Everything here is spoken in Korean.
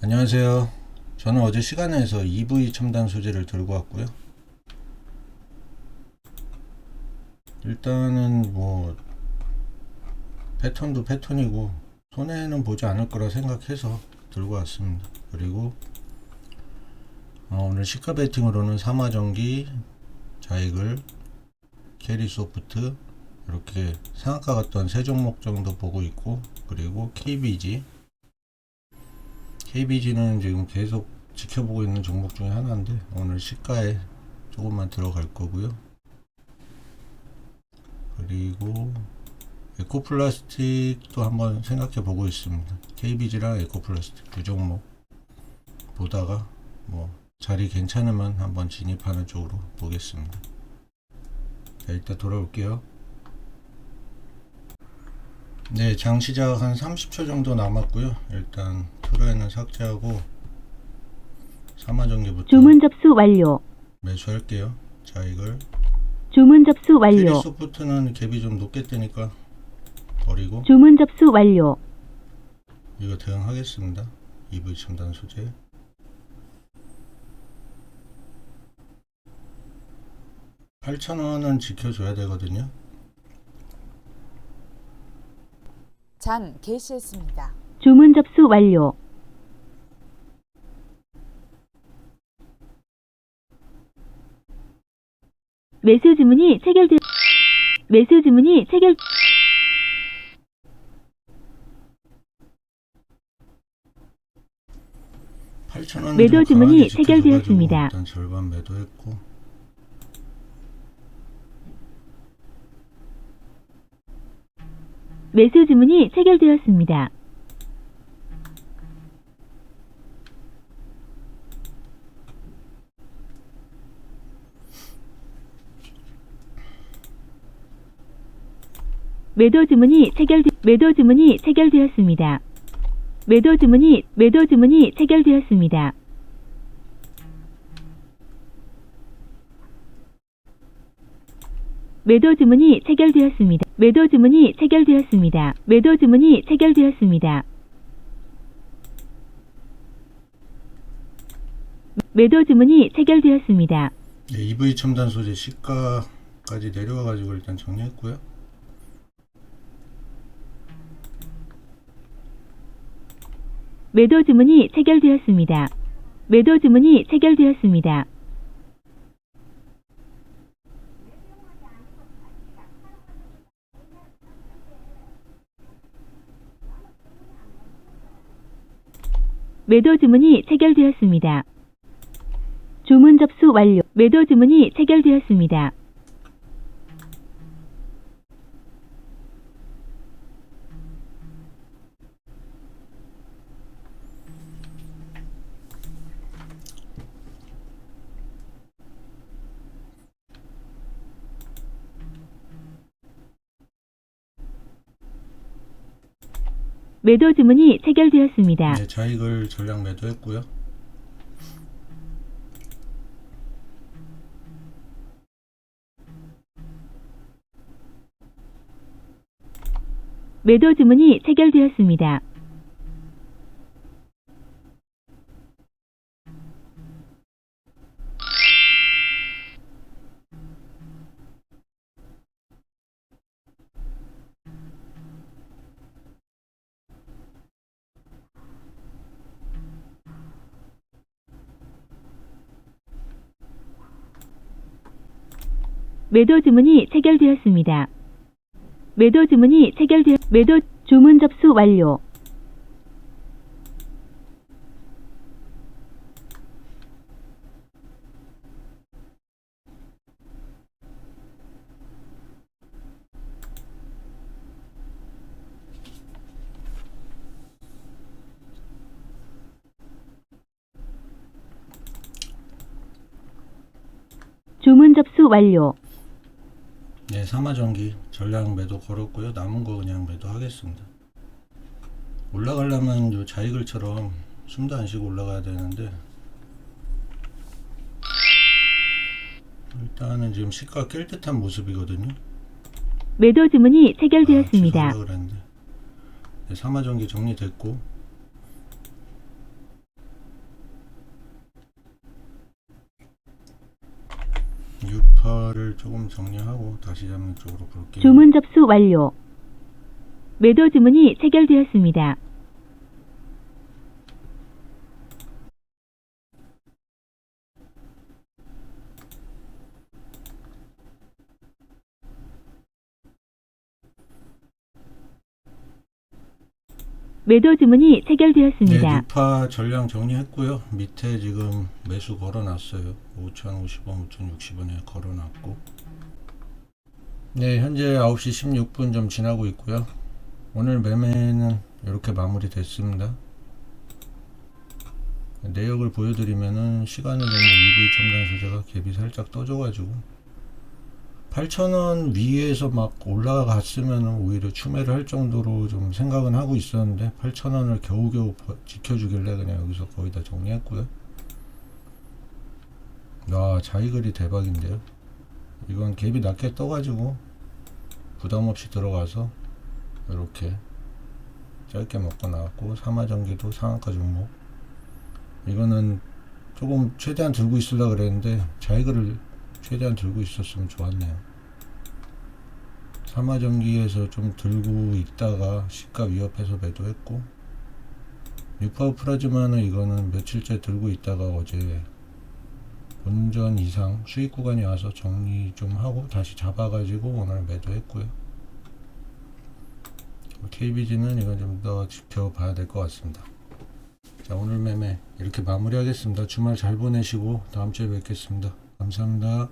안녕하세요. 저는 어제 시간에서 EV 첨단 소재를 들고 왔고요. 일단은 뭐 패턴도 패턴이고 손해는 보지 않을 거라 생각해서 들고 왔습니다. 그리고 어, 오늘 시가 베팅으로는 삼화전기, 자익을, 캐리 소프트 이렇게 상한가 갔던 세 종목 정도 보고 있고 그리고 KBG KBG는 지금 계속 지켜보고 있는 종목 중에 하나인데 오늘 시가에 조금만 들어갈 거고요. 그리고 에코플라스틱도 한번 생각해 보고 있습니다. KBG랑 에코플라스틱 두 종목 보다가 뭐 자리 괜찮으면 한번 진입하는 쪽으로 보겠습니다. 자, 일단 돌아올게요. 네, 장 시작 한 30초 정도 남았고요. 일단 트로에는 삭제하고 사마전기부터 주문 접수 완료. 매수할게요. 자, 이걸 주문 접수 완료. 캐리소프트는 갭이 좀 높게 뜨니까 버리고 주문 접수 완료. 이거 대응하겠습니다. EV 첨단 소재. 팔천 원은 지켜줘야 되거든요. 장 개시했습니다. 주문 접수 완료. 매수 주문이 체결되 매수 주문이 체결 8,000원 매도 주문이 체결되었습니다. 일단 절반 매도했고 매수 주문이 체결되었습니다. 매도 주문이 체결되 매도 주문이 체결되었습니다. 매도 주문이 매도 주문이 체결되었습니다. 매도 주문이 체결되었습니다. 매도 주문이 체결되었습니다. 매도 주문이 체결되었습니다. 매도 주문이 체결되었습니다. 네, EV 첨단 소재 시가까지 내려와가지고 일단 정리했고요. 매도 주문이 체결되었습니다. 매도 주문이 체결되었습니다. 매도 주문이 체결되었습니다. 주문 접수 완료. 매도 주문이 체결되었습니다. 매도 주문이 체결되었습니다. 네, 자익을 전량 매도했고요. 매도 주문이 체결되었습니다. 매도 주문이 체결되었습니다. 매도 주문이 체결되어 매도 주문 접수 완료. 주문 접수 완료. 네, 사마전기 전량 매도 걸었고요. 남은 거 그냥 매도 하겠습니다. 올라가려면 요 자이글처럼 숨도 안 쉬고 올라가야 되는데 일단은 지금 시가 깰 듯한 모습이거든요. 매도 주문이 아, 체결되었습니다. 그랬는데. 네, 사마전기 정리됐고 유파를 조금 정리하고 다시 잡는 쪽으로 볼게요. 주문 접수 완료. 매도 주문이 체결되었습니다. 매도 주문이 네, 체결되었습니다. 유파 전량 정리했고요. 밑에 지금 매수 걸어놨어요. 5,050원, 5,060원에 걸어놨고. 네, 현재 9시 16분 좀 지나고 있고요. 오늘 매매는 이렇게 마무리됐습니다. 내역을 보여드리면은 시간을 보면 EV 첨단 소재가 갭이 살짝 떠져가지고 8,000원 위에서 막 올라갔으면 오히려 추매를 할 정도로 좀 생각은 하고 있었는데 8,000원을 겨우겨우 버- 지켜주길래 그냥 여기서 거의 다 정리했고요. 와 자이글이 대박인데요. 이건 갭이 낮게 떠가지고 부담 없이 들어가서 이렇게 짧게 먹고 나왔고 사마전기도 상한가 종목 이거는 조금 최대한 들고 있으려 그랬는데 자이글을 최대한 들고 있었으면 좋았네요. 사마전기에서 좀 들고 있다가 시가 위협해서 매도했고 뉴파워 프라즈마는 이거는 며칠째 들고 있다가 어제 본전 이상 수익 구간이 와서 정리 좀 하고 다시 잡아가지고 오늘 매도했고요. KBG는 이건 좀 더 지켜봐야 될 것 같습니다. 자 오늘 매매 이렇게 마무리하겠습니다. 주말 잘 보내시고 다음 주에 뵙겠습니다. 감사합니다.